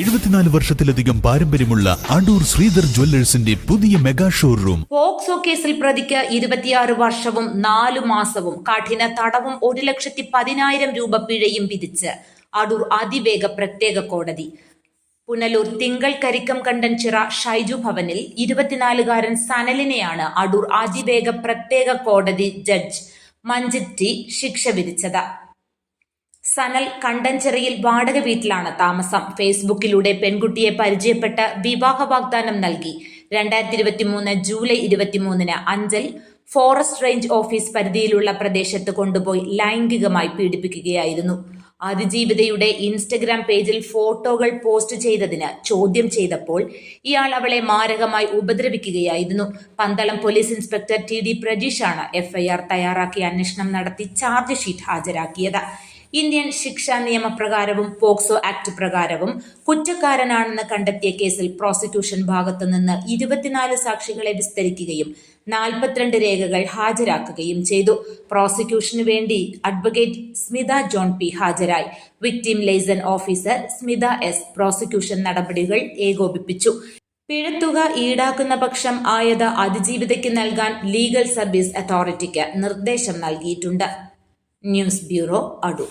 എഴുപത്തിനാല് വർഷത്തിലധികം പാരമ്പര്യമുള്ള അടൂർ ശ്രീധർ ജ്വല്ലേഴ്സിന്റെ പുതിയ മെഗാ ഷോറൂം. പോക്സോ കേസിൽ പ്രതിക്ക് ഇരുപത്തിയാറ് വർഷവും നാലു മാസവും കഠിന തടവും ഒരു ലക്ഷത്തി പതിനായിരം രൂപ പിഴയും വിധിച്ച് അടൂർ അതിവേഗ പ്രത്യേക കോടതി. പുനലൂർ തിങ്കൾ കരിക്കം കണ്ടൻ ചിറ ഷൈജു ഭവനിൽ ഇരുപത്തിനാലുകാരൻ സനലിനെയാണ് അടൂർ അതിവേഗ പ്രത്യേക കോടതി ജഡ്ജ് മഞ്ജിത് ടി ശിക്ഷ വിധിച്ചത്. സനൽ കണ്ടഞ്ചെറിയിൽ വാടക വീട്ടിലാണ് താമസം. ഫേസ്ബുക്കിലൂടെ പെൺകുട്ടിയെ പരിചയപ്പെട്ട് വിവാഹ വാഗ്ദാനം നൽകി. രണ്ടായിരത്തി ഇരുപത്തിമൂന്ന് ജൂലൈ ഇരുപത്തിമൂന്നിന് അഞ്ചൽ ഫോറസ്റ്റ് റേഞ്ച് ഓഫീസ് പരിധിയിലുള്ള പ്രദേശത്ത് കൊണ്ടുപോയി ലൈംഗികമായി പീഡിപ്പിക്കുകയായിരുന്നു. അതിജീവിതയുടെ ഇൻസ്റ്റഗ്രാം പേജിൽ ഫോട്ടോകൾ പോസ്റ്റ് ചെയ്തതിന് ചോദ്യം ചെയ്തപ്പോൾ ഇയാൾ അവളെ മാരകമായി ഉപദ്രവിക്കുകയായിരുന്നു. Pandalam police inspector T D പ്രജീഷാണ് FIR തയ്യാറാക്കി അന്വേഷണം നടത്തി ചാർജ് ഷീറ്റ് ഹാജരാക്കിയത്. ഇന്ത്യൻ ശിക്ഷാ നിയമപ്രകാരവും പോക്സോ ആക്ട് പ്രകാരവും കുറ്റക്കാരനാണെന്ന് കണ്ടെത്തിയ കേസിൽ പ്രോസിക്യൂഷൻ ഭാഗത്തു നിന്ന് ഇരുപത്തിനാല് സാക്ഷികളെ വിസ്തരിക്കുകയും നാൽപ്പത്തിരണ്ട് രേഖകൾ ഹാജരാക്കുകയും ചെയ്തു. പ്രോസിക്യൂഷന് വേണ്ടി അഡ്വക്കേറ്റ് സ്മിത ജോൺ പി ഹാജരായി. Victim liaison officer Smitha S prosecution നടപടികൾ ഏകോപിപ്പിച്ചു. പിഴത്തുക ഈടാക്കുന്ന പക്ഷം ആയത് അതിജീവിതയ്ക്ക് നൽകാൻ ലീഗൽ സർവീസ് അതോറിറ്റിക്ക് നിർദ്ദേശം നൽകിയിട്ടുണ്ട്. News bureau ಅಡು